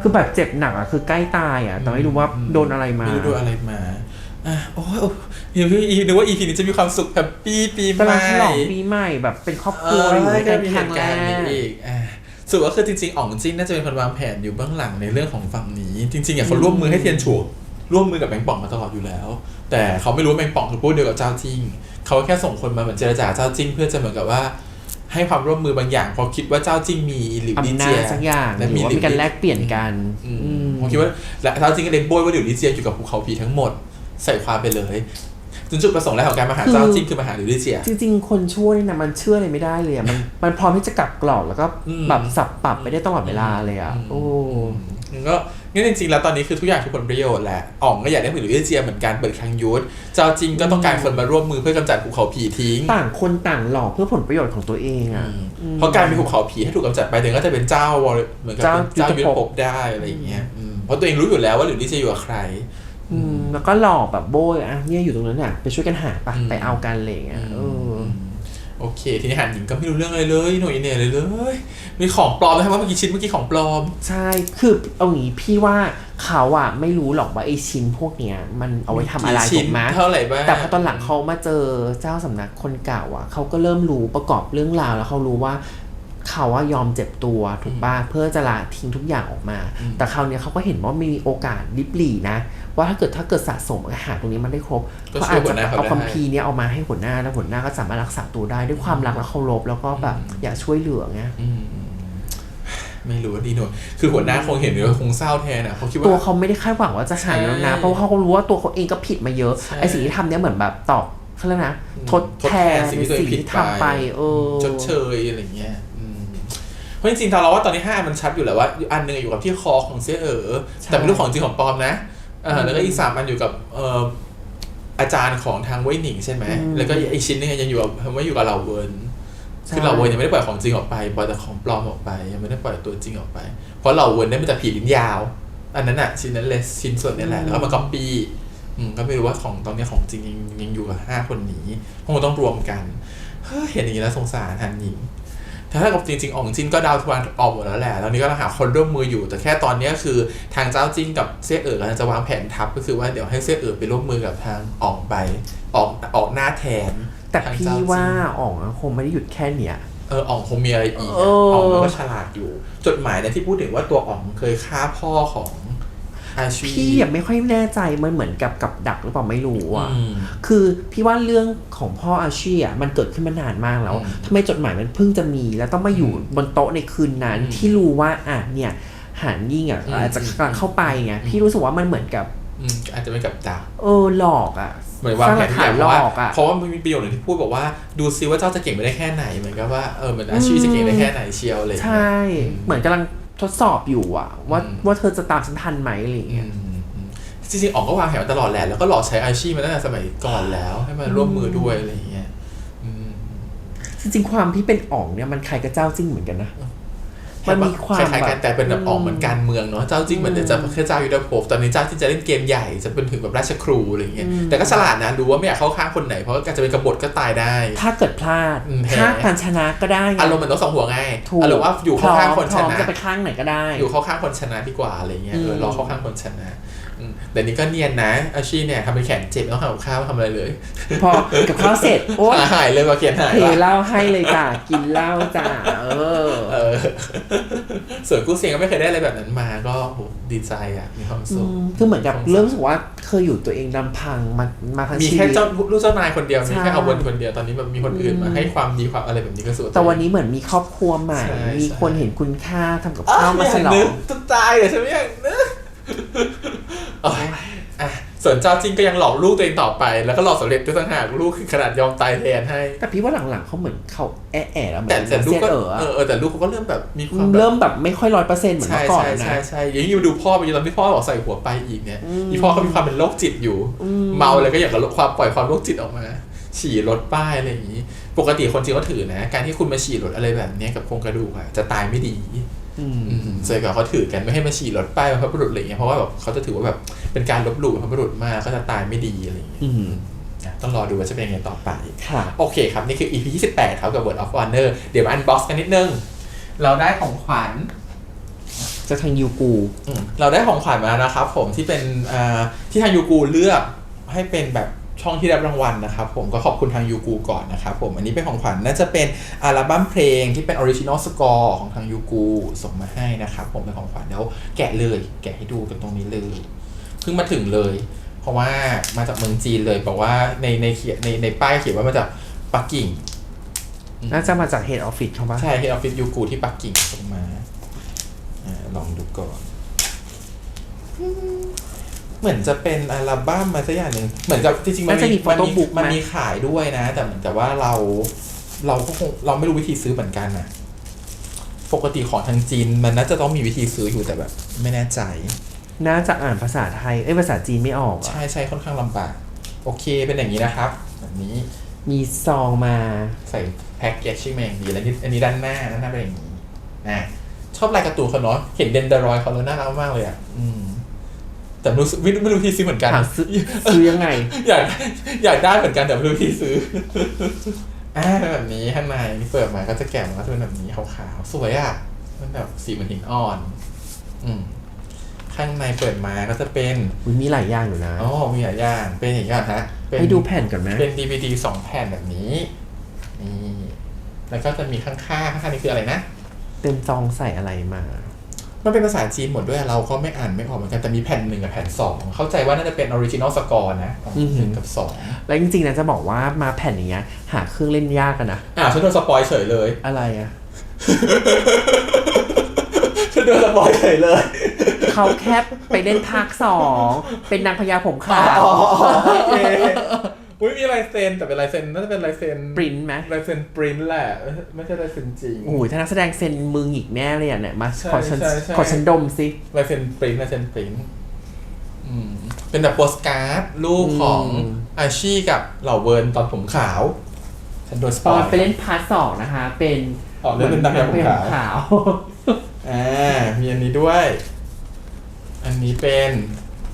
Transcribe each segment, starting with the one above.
คือแบบเจ็บหนักอะคือใกล้ตายอะแต่ไม่รู้ว่าโดนอะไรมาไม่รู้โดนอะไรมาอะโอ้ยโอ้ยอย่าเพิ่งอีนึกว่าอีพีนี้จะมีความสุขแฮปปี้ปีใหกำลัม่งฉลองปีใหม่แบบเป็นครอบคเอรัวออยู่ด้วยก็กันมีคเหรั้งตุแรการณ์นี้กอีกอะสรุดว่าคือจริงๆอ่องจิ้นน่าจะเป็นคนวางแผนอยู่เบื้องหลังในเรื่องของฝั่งนี้ จริงๆอะเขาร่วมมือให้เทียนฉวกร่วมมือกับแมงป่องมาตลอดอยู่แล้ว แต่เขาไม่รู้ว่าแมงป่องคือพวกเดียวกับเจ้าจิ้งเขาแค่ส่งคนมาเหมือนเจรจาเจ้าจิ้งเพื่อจะเหมือนกับว่า ให้ความร่วมมือบางอย่างเพราะคิดว่าเจ้าจิ้งมีหลิวลี่อำนาเจียจสักอย่างหและรือว่าหลิมีการแลกเปลี่ยนกันอืมอืมผมคิดว่าและเจ้าจิ้งก็เลยโบยว่าหลิวลี่เจียอยู่กับภูเขาผีทั้งหมดใส่ความไปเลยจนจุดประสงค์แรกของการมาหาเจ้าจิ้งคือมาหาหลิวลี่เจียจริงๆ คนชั่วนี่นะมันเชื่ออะไรไม่ได้เลยอะมันมันพร้อมที่จะกลับกรอกแล้วก็อืมแบบสับปรับไปได้ตลอดเวลาเลยอะโอ้งั้นก็ งั้นจริงๆแล้วตอนนี้คือทุกอย่างคือผลประโยชน์แหละอ่องก็อยากได้หลิวลี่เจียเหมือนกันเปิดคลังยุทธเจ้าจิ้งก็ต้องการคนมาร่วมมือเพื่อกำจัดภูเขาผีทิ้ง ต่างคนต่างหลอกเพื่อผลประโยชน์ของตัวเองอะอืมเพราะการมีภูเขาผีให้ถูกกำจัดไปเดี๋ยวก็จะเป็นเจ้าวรเหมือนกับเป็นเจ้าเจ้ายุยุททธธภภพพได้อะไรอย่างเงี้ยอืมเพราะตัวเองรู้อยู่แล้วว่าหลิวลี่เจียอยู่กับใครอืมแล้วก็หลอกแบบโบยอะเนี่ยอยู่ตรงนั้นอะไปช่วยกันหาปะอืมไปเอากันอะไรอย่างเงี้ยเอออ โอเค ทีนี้หันหญิงก็ไม่รู้เรื่องอะไรเลยหน่วยเนี่ยเลยเลยมีของปลอมไหมครับว่าเมื่อกี้ชิ้นเมื่อกี้ของปลอม ใช่คือเอางี้พี่ว่าเขาอะไม่รู้หรอกว่าไอชิ้นพวกเนี้ยมันเอาไว้ทำอะไรกี่ชิ้ถูนกไหมเท่าไหร่บ้างแต่พอตอนหลังเขามาเจอเจ้าสำนักคนเก่าอะเขาก็เริ่มรู้ประกอบเรื่องราวแล้วเขารู้ว่า เขาว่ายอมเจ็บตัวถูกป่ะเพื่อจะละทิ้งทุกอย่างออกมา แต่คราวเนี้ยเขาก็เห็นว่ามีโอกาสลิบหลีนะ ว่าถ้าเกิดถ้าเกิดสะสมอาหารตรงนี้มันได้ครบก็เขาช่วอายจหัวจะหน้าเขาเอาได้คัมภีร์เนี้ยเอามาให้หัวหน้าแล้วหัวหน้าก็สามารถรักษาตัวได้ด้วยความรักและเคารพแล้วก็แบบอยากช่วยเหลือไงอืมไม่รู้ว่าดีหน่วยคือหัวหน้าคงเห็นแล้วคงเศร้าแทนอะเขาคิดตัวว่าเขาไม่ได้คาดหวังว่าจะหายแล้วนะใช่เพราะว่าเขาก็รู้ว่าตัวเขาเองก็ผิดมาเยอะใช่ไอสิ่งที่ทำเนี่ยเหมือนแบบตอบเขาเรียกนะอืมทดแทนทดแทนสิ่งในที่ตัวเองสิ่งผิดที่ทำไปเออชดเชยอะไรเงี้ยอืม เพราะจริงๆตอนเราว่าตอนนี้ห้ามันชัดอยู่แหละว่าอันหนึ่งอยู่กับที่คอของเสียเอ๋อใช่แต่ไม่รู้ของจริงของปลอมนะเออแล้วก็อีกสามอันอยู่กับเอ่ออาจารย์ของทางเว่ยหนิงใช่ไหมแล้วก็อีกชิ้นหนึงยังอยู่กับว่าอยู่กับเราเวิร์นคือเราเวิร์นยังไม่ได้ปล่อยของจริงออกไปปล่อยแต่ของปลอมออกไป ยังไม่ได้ปล่อยตัวจริงออกไป เพราะเราเวิร์นได้มาจากผีลิ้นยาว อันนั้นอะชิ้นนั้นเลยชิ้นส่วนนี้แหละแล้วก็มาก๊อปปี้อืมก็ไม่รู้ว่าของตอนนี้ของจริงยังยังอยู่กับห้าคนนี้คงต้องรวมกันเฮ้ยเห็นอย่างนี้แล้วสงสารฮันหญิง ถ้าถ้ากับจริงๆอ่องจินก็ดาวทวนออกหมดแล้วแหละตอนนี้ก็หาคนร่วมมืออยู่ แต่แค่ตอนนี้คือทางเจ้าจิ้งกับเซี่ยเอ๋อกำลังจะวางแผนทับก็คือว่าเดี๋ยวให้เซี่ยเอ๋อไปร่วมมือกับทางอ่องไปออกออกหน้าแทน แต่ทางพี่เจ้จิ้งว่าอ๋องอะคงไม่ได้หยุดแค่เนี้ยเอออ่องคงมีอะไรอีกเออะออ่องมันก็ฉลาดอยู่ จดหมายเนี่ยที่พูดถึงว่าตัวอ่องเคยฆ่าพ่อของอาชีพี่ยังไม่ค่อยแน่ใจมันเหมือนกับกับดักหรือเปล่าไม่รู้อะอืมคือพี่ว่าเรื่องของพ่ออาชีอะมันเกิดขึ้นมานานมากแล้วอืมทำไมจดหมายมันเพิ่งจะมี แล้วต้องมาอยู่บนโต๊ะในคืนนั้นอืมที่รู้ว่าอะเนี่ยหานยิ่งอะอืมอาจจะกำลังเข้าไปไงพี่รู้สึกว่ามันเหมือนกับอืมอาจจะเป็นกับดักเออหลอกอะเหมือนวางแผนทุกอย่างหเพราะว่าลอกอะเพราะว่ามันมีประโยชน์หนึ่งที่พูดบอกว่าดูซิว่าเจ้าจะเก่งไปได้แค่ไหนเหมือนกับว่าเออเหมือนอาชีพจะเก่งได้แค่ไหนเชียวอะไรอย่างใชเงี้ย่เหมือนกำลัง ทดสอบอยู่อะว่าอืมว่าเธอจะตามฉันทันไหมอะไรอย่างอืเงี้ยมอืมจริงๆอ่องก็วางแผนมาตลอดแหละแล้วก็หลอกใช้อาชีพมาตั้งแต่สมัยก่อนแล้ว ให้มาร่วมมือด้วยอะไรอย่างเงี้ยอืมจริงๆความที่เป็นอ่องเนี่ยมันใครกับเจ้าจิ้งเหมือนกันนะ มันมีความคล้ายๆกันแบบแต่เป็นแบบออกเหมือนการเมืองเนาะเจ้าจิ้งเหมือนเดี๋ยวจะแค่เจ้ายุทธภพตอนนี้เจ้าที่จะเล่นเกมใหญ่จะเป็นถึงแบบราชครูอะไรอย่างเงี้ยแต่ก็ฉลาดนะรู้ว่าไม่อยากเข้าข้างคนไหนเพราะว่าอาจจะเป็นกบฏก็ตายได้ ถ้าเกิดพลาดอืมแพ้ถ้าการชนะก็ได้ไงอารมณ์เหมือนต้องสองหัวไงถูกอารมณ์ว่าอยู่เข้าข้างคนพชร้อมนะจะไปข้างไหนก็ได้ อยู่เข้าข้างคนชนะดีกว่าอะไรเงี้ยเอออืมรอเข้าข้างคนชนะอืม แต่นี่ก็เนียนนะอาชีพเนี่ยทำเป็นแขนเจ็บไม่ต้องทำกับข้าวไม่ทำอะไรเลย พอกับข้าวเสร็จโอ๊ยหายเลยมาเขียนหายเทว่ะเหล้าให้เลยจ้ะกินเหล้าจ้ะเออเออ ส่วนกู้เสียงก็ไม่เคยได้อะไรแบบนั้นมาก็โหดีใจอะมีความสุขคือเหมือนกับเริ่มรู้สึกว่าเคยอยู่ตัวเองลำพังมามาทั้งมีชีแค่วิตเจ้าลูกเจ้านายคนเดียวมีใช่แค่เอาวนคนเดียวตอนนี้แบบมีคนอื่นมาอืมให้ความดีความอะไรแบบนี้ก็สุดแต่วันนี้เหมือนมีครอบครัวใหม่ใช่มีใช่คนเห็นคุณค่าทำกับอ้าข้าววมาฉลอนึงกจะตายเดี๋ยวฉันไม่อยากนึกโอ๊ยอะ ส่วนเจ้าจริงก็ยังหลอกลูกตัวเองต่อไป แล้วก็หลอกสำเร็จด้วยต่างหากลูกคือขนาดยอมตายแทนให้ แต่พี่ว่าหลังๆเขาเหมือนเขาแอะแอะแล้วเหมืแต่อนแต่ลูกเสียก็เออเออเออแต่ลูกเขาก็เริ่มแบบมีความแบบเริ่มแบบไม่ค่อยร้อยเปอร์เซ็นต์เหมือนใช่เมื่อก่อนใช่นะใช่ใช่ยังอยู่ดูพ่อไปอยู่ตอนที่พ่อบอกใส่หัวไปอีกเนี่ยอืมอีพ่อเขามีความเป็นโรคจิตอยู่อืมเมาเลยก็อยากจะลดความปล่อยความโรคจิตออกมา ฉี่รถป้ายอะไรอย่างนี้ ปกติคนจริงเขาถือนะ การที่คุณมาฉี่รถอะไรแบบเนี้ยกับโครงกระดูกอะจะตายไม่ดี อืม อืมส่วนใหญ่เขาถือกันไม่ให้มาฉี่รถป้ายบรรพบุรุษอะไรอย่างเงี้ยเพราะว่าแบบเขาจะถือว่าแบบเป็นการลบหลู่บรรพบุรุษมากก็จะตายไม่ดีอะไรอย่างเงี้ยอืมอะต้องรอดูว่าจะเป็นยังไงต่อไปค่ะโอเคครับ นี่คือ EP 28 ครับกับ Word of Honor เดี๋ยวมาอันบ็อกซ์กันนิดนึง เราได้ของขวัญจากทางยูกูอืมเราได้ของขวัญมานะครับผมที่เป็นอ่าที่ทางยูกูเลือกให้เป็นแบบ ช่องที่ได้รับรางวัลนะครับผมก็ขอบคุณทางยูกูก่อนนะครับผมอันนี้เป็นของขวัญน่าจะเป็นอัลบั้มเพลงที่เป็นออริจินอลสกอร์ของทางยูกูส่งมาให้นะครับผมเป็นของขวัญเดี๋ยวแกะเลย แกะให้ดูกันตรงนี้เลยเพิ่งมาถึงเลย เพราะว่ามาจากเมืองจีนเลยบอกว่าในในเขียนในในป้ายเขียนว่ามาจากปักกิ่ง น่าจะมาจากเฮดออฟฟิศเขาปะใช่ที่ออฟฟิศยูกูที่ปักกิ่งส่งมาอาลองดูก่อน เหมือนจะเป็นอัลบั้มมาสักอย่างหนึ่งเหมือนกับจริงๆมันน่าจะมีโฟโต้บุ๊กมันไหม มีขายด้วยนะ แต่เหมือนกับว่าเรา เราก็คงเราไม่รู้วิธีซื้อเหมือนกันนะปกติของทางจีน มันน่าจะต้องมีวิธีซื้ออยู่แต่แบบ ไม่แน่ใจ น่าจะอ่านภาษาไทย เอ้ยภาษาจีนไม่ออกอะใช่ใช่ค่อนข้างลำบาก โอเคเป็นอย่างนี้นะครับแบบนี้มีซองมา ใส่แพ็กเกจชิ่งมาอย่างดีแล้วนี่อันนี้ด้านหน้าด้านหน้าเป็นอย่างนี้นะชอบลายการ์ตูนเขาเนาะเห็นเดนเดอรอยเขาแล้วน่ารักมากเลยอะอืม แต่ไม่รู้สึกไม่ไม่รู้ที่ซื้อเหมือนกันถามซื้อซื้อยังไง อยากอยากได้เหมือนกันแต่ไม่รู้ที่ซื้ออ่าเป็นแบบนี้ข้างในเปิดมาก็จะแกะมาก็จะเป็นแบบนี้ขาวๆสวยอะ มันแบบสีเหมือนหินอ่อน อืมข้างในเปิดมาก็จะเป็นอุ๊ยมีหลายอย่างอยู่นะ อ๋อมีหลายอย่างเป็นอย่างนี้ก่อนฮะเป็นให้ดูแผ่นก่อนไหมเป็น DVD สองแผ่นแบบนี้นี่แล้วก็จะมีข้างๆข้างๆนี่คืออะไรนะ เต็มซองใส่อะไรมา มันเป็นภาษาจีนหมดด้วยเราก็ไม่อ่านไม่ออกเหมือนกันแต่มีแผ่นหนึ่งกับแผ่นสองเข้าใจว่าน่าจะเป็นออริจินอลสกอร์นะของอือหือหนึ่งกับสองแล้วจริงๆนะจะบอกว่ามาแผ่นอย่างเงี้ยหาเครื่องเล่นยากกันนะอ่าฉันโดนสปอยเฉยเลยอะไรอะฉันโดนสปอยเฉยเลยเขาแคปไปเล่นภาคสองเป็นนางพญาผมขาวโอเคอุ้ยมีลายเซ็นแต่เป็นลายเซ็นน่าจะเป็นลายเซ็นปริ้นไหม ลายเซ็นปริ้นแหละไม่ใช่ลายเซ็นจริง โอ้ยถ้านักแสดงเซ็นมือหงิกแน่เลยอะเนี่ยมาใช่ขอฉันใช่ใช่ ขอฉันดมสิ ลายเซ็นปริ้นลายเซ็นปริ้นอืมเป็นแบบโปสการ์ดรูปของอาชีกับเหล่าเวิร์นตอนผมขาวฉันโดนสปตออนย ไปเล่นพาร์ทสองนะคะ เป็นอ๋อเล่นเป็นนางพญาผมขาว ขาว อ่ามีอันนี้ด้วย อันนี้เป็น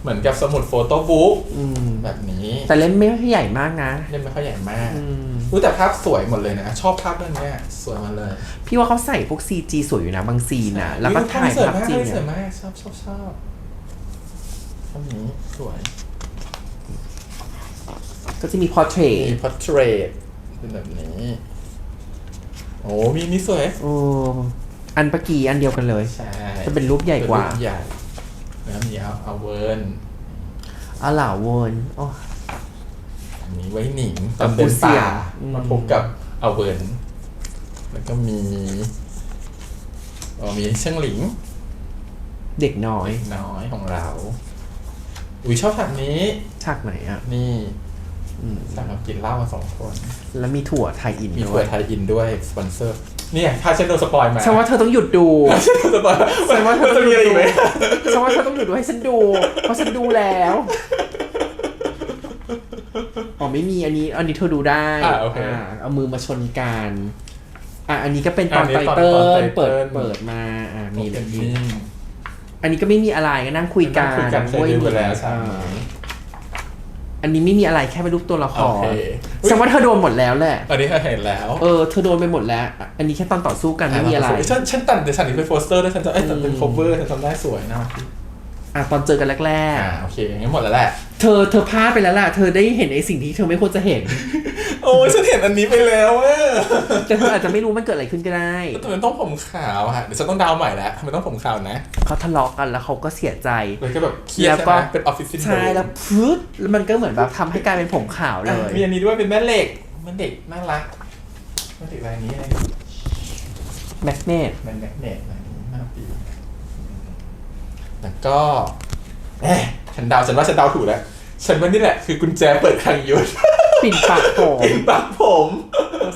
เหมือนกับสมุดโฟโต้บุ๊กอืม แบบนี้แต่เล่นไม่ค่อยใหญ่มากนะ เล่มไม่ค่อยใหญ่มากอืมรู้แต่ภาพสวยหมดเลยนะ ชอบภาพเรื่องเนี้ยสวยมาเลยพี่ว่าเขาใส่พวก CG สวยอยู่นะบางซีนนะแล้วก็ถ่ายสวยภาพมากจริงสวยอะมากชอบชอบชอบภาพนี้สวย ก็จะมีพอร์เทรตมีพอร์เทรตเป็นแบบนี้ โอ้มีนี่สวย โอ้อันปะกีอันเดียวกันเลย ใช่จะเป็นรูปใหญ่กว่า เป็นรูปใหญ่ แล้วมีเอาเอาเวิร์นอาหล่าโวนโอ้ อันนี้ไว้หนิงตกัอบนเดินผู้เสี่ยป่างอืม มาพบกับเอาเวิร์นแล้วก็มีอ๋อมีเชิงหลิงเด็กน้อยน้อยของเรา อุ้ยชอบฉากนี้ ฉากไหนอะ นี่อืมสั่งมากินเหล้ามาสองคน แล้วมีถั่วไทยอินมีด้ถั่ววย ไทยอินด้วยสปอนเซอร์ เนี่ยถ้าฉันโดนสปอยมาฉันว่าเธอต้องหยุดดูฉันโดนสปอยฉันว่าเธอมันต้จะองหมียุอะไรดอีดูกไหมฉันว่าเธอต้องหยุดดูให้ฉันดู เพราะฉันดูแล้วอ๋อไม่มีอันนี้ อันนี้เธอดูได้อ่าโอเคาเอามือมาชนกันอะอันนี้ก็เป็นตอนอันนี้ไตตอนเติ้ตอนไตลเติ้ลเปิดเปิดมาอ่ามีโอเคแบบนี่นี้อันนี้ก็ไม่มีอะไรก็นั่งคุยกันคุยกันเคยดูไปแล้วใช่ อ่าอันนี้ไม่มีอะไรแค่เป็นรูปตัวละคโอรเคฉันว่าเธอโดนหมดแล้วแหละอันนี้เห็นแล้วเออเธอโดนไปหมดแล้ว อันนี้แค่ตอนต่อสู้กันไม่มีอะไร ฉันฉันตัดเดี๋ยวฉันนี่เป็นโปสเตอร์ด้วยฉันจะเอ้ยแต่เป็นอืมโคเวอร์ฉันจำได้สวยนะอะตอนเจอกันแรกอ่าโอเคงั้นหมดแล้วแหละ ๆ เธอเธอพลาดไปแล้วล่ะ เธอได้เห็นไอ้สิ่งที่เธอไม่ควรจะเห็น โอ้ยฉันเห็นอันนี้ไปแล้วอะแต่เธออาจจะไม่รู้มันเกิดอะไรขึ้นก็ได้ทำไมต้องผมขาวอะเดี๋ยวฉันต้องดาวใหม่แล้วทำไมต้องผมขาวนะเขาทะเลาะกันแล้วเขาก็เสียใจ เลยก็แบบเครียดแล้วใช่ก็ ไหมเป็นออฟฟิศซินโดรใช่แล้วพืดแล้วมันก็เหมือนแบบทำให้กลายเป็นผมขาวเลยมีอันนี้ด้วยเป็นแม่เหล็กแม่เหล็กน่ารักแม่เหล็กลายนี้อะไรแมกเนตแมนแมกเนตอะไรนี้น่าปีแล้วก็เอ๊ะฉันเดาฉันว่าฉันเดาถูกแล้ว ฉันว่านี่แหละคือกุญแจเปิดคลังยุทธ ปิ่นปากผมปิดปากผม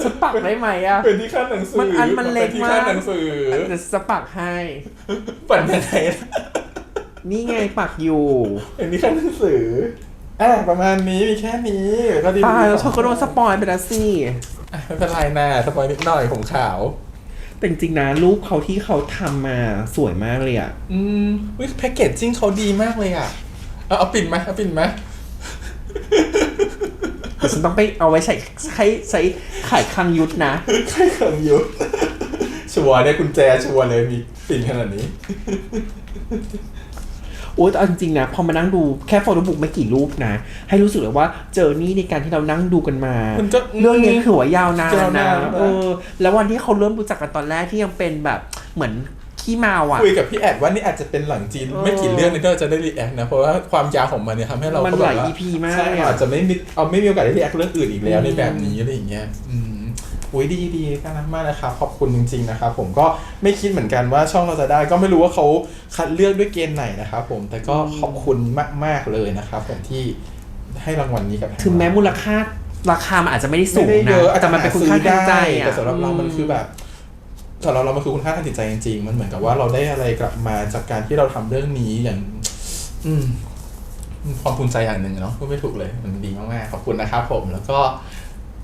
ฉันปักได้ไหมอะ เป็นที่ขั้นหนังสือมันอันมันเล็กป็ที่มากขั้นหนังสือเดี๋ยวจะปักให้ ปั่นยังไงนะนี่ไงปักอยู่เป็นที่ขั้นหนังสืออะประมาณนี้มีแค่นี้ก็ดีตายแล้วเธอก็โดนสปอยไปแล้วสิ อะไม่เป็นไรนะสปอยนิดหน่อยผมขาว แต่จริงๆนะรูปเขาที่เขาทำมาสวยมากเลยอะ อืมวิแพ็กเกจจิ้งเขาดีมากเลยอะ เอาเอาปิ่นไหมเอาปิ่นไหมแต่ ฉันต้องไปเอาไว้ใช้ใช้ใช้ขายคลังยุทธนะ ใช่ขังยุทธชัวร์ได้กุญแจชัวร์เลยมีปิ่นขนาดนี้ โอ้แต่เอาจริงๆนะ พอมานั่งดูแค่โฟโต้บุ๊กไม่กี่รูปนะ ให้รู้สึกเลยว่าเจอนี่ในการที่เรานั่งดูกันมา มันก็เรื่องนี้คือว่ายาวนานยาวนานนะมาก เออ แล้ววันที่เขาเริ่มรู้จักกันตอนแรกที่ยังเป็นแบบเหมือน ขี้เมาอะคุยกับพี่แอดว่านี่อาจจะเป็นหลังจีนเออไม่กี่เรื่องนี้ก็จะได้รีแอคนะ เพราะว่าความยาวของมันเนี่ยทำให้เรามันก็แบบหลายว่า EP มากใช่อะอาจจะไม่มีเอาไม่มีโอกาสได้รีแอคเรื่องอื่นอีกแล้วอืมในแบบนี้อะไรอย่างเงี้ยอืมอุ้ยดีดีน่ารักมากนะครับขอบคุณจริง ๆ นะครับผมก็ไม่คิดเหมือนกันว่าช่องเราจะได้ก็ไม่รู้ว่าเขาคัดเลือกด้วยเกณฑ์ไหนนะครับผมแต่ก็ขอบคุณมากๆเลยนะครับผมที่ให้รางวัลนี้กับทางถึงแม้เรามูลค่าราคามันอาจจะไม่ได้สูไม่งได้เยนะอะแต่มันเป็นคุณค่าทางใจอะแต่สำหรับเรามันคือแบบ สำหรับเรามันคือคุณค่าทางจิตใจจริงๆ มันเหมือนกับว่าเราได้อะไรกลับมาจากการที่เราทำเรื่องนี้อย่าง อืมความภูมิใจอย่างหนึ่งเนาะพูดไม่ถูกเลยมันดีมากๆขอบคุณนะครับผมแล้วก็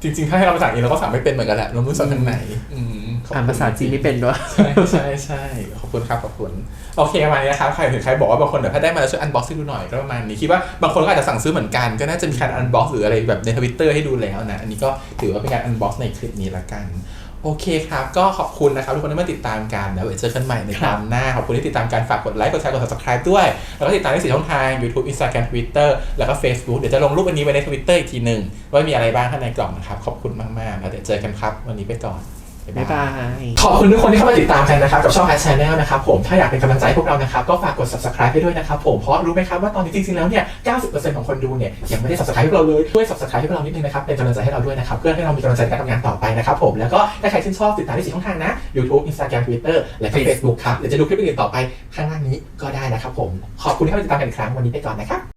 จริงๆ ถ้าให้เราภาษาอังกฤษเราก็สั่งไม่เป็นเหมือนกันแหละเราไม่รู้สักทางไหนอืมขบคุณอ่านภาษาจีนไม่เป็นด้วยใช่ใช่ใช่ขอบคุณครับขอบคุณ โอเคประมาณนี้นะครับใครถึงใครบอกว่าบางคนเดี๋ยวถ้าได้มาแล้วช่วยอันบ็อกซ์ให้ดูหน่อยก็ประมาณนี้คิดว่าบางคนก็อาจจะสั่งซื้อเหมือนกันก็น่าจะมีการอันบ็อกซ์หรืออะไรแบบในทวิตเตอร์ให้ดูแล้วนะอันนี้ก็ถือว่าเป็นการอันบ็อกซ์ในคลิปนี้ละกัน โอเคครับ ก็ขอบคุณนะครับ ทุกคนที่มาติดตามกันแล้วไว้เจอกันใหม่ในครัตาบมหน้า ขอบคุณที่ติดตามการฝากกดไลค์ กดแชร์ กด subscribe ด้วย แล้วก็ติดตามได้สี่ช่องทาง YouTube Instagram Twitter แล้วก็ Facebook เดี๋ยวจะลงรูปอันนี้ไว้ใน Twitter อีกทีหนึ่งว่ามีอะไรบ้างข้างในกล่องนะครับ ขอบคุณมากๆ แล้วเดี๋ยวเจอกันครับ วันนี้ไปก่อน บ๊ายบาย ขอบคุณทุกคนที่เข้ามาติดตามกันนะครับกับช่อง a d Channel นะครับผมถ้าอยากเป็นกำลังใจให้พวกเรานะครับก็ฝากกด subscribe ให้ด้วยนะครับผมเพราะรู้ไหมครับว่าตอนนี้จริงๆแล้วเนี่ย 90%ของคนดูเนี่ยยังไม่ได้ subscribe ให้พวกเราเลยช่วย subscribe ให้พวกเรานิดนึงนะครับเป็นกำลังใจให้เราด้วยนะครับเพื่อให้เรามีกำลังใจในการทำงานต่อไปนะครับผมแล้วก็ถ้าใครชื่นชอบติดตามได้สี่ช่องทางนะ YouTube Instagram Twitter และก็ Facebook ครับเดี๋ยวจะดูคลิปอื่นๆต่อไปข้างล่างนี้ก็ได้นะครับผมขอบคุณที่เข้ามาติดตามกันอีกครั้งวันนี้ไปก่อนนะครับ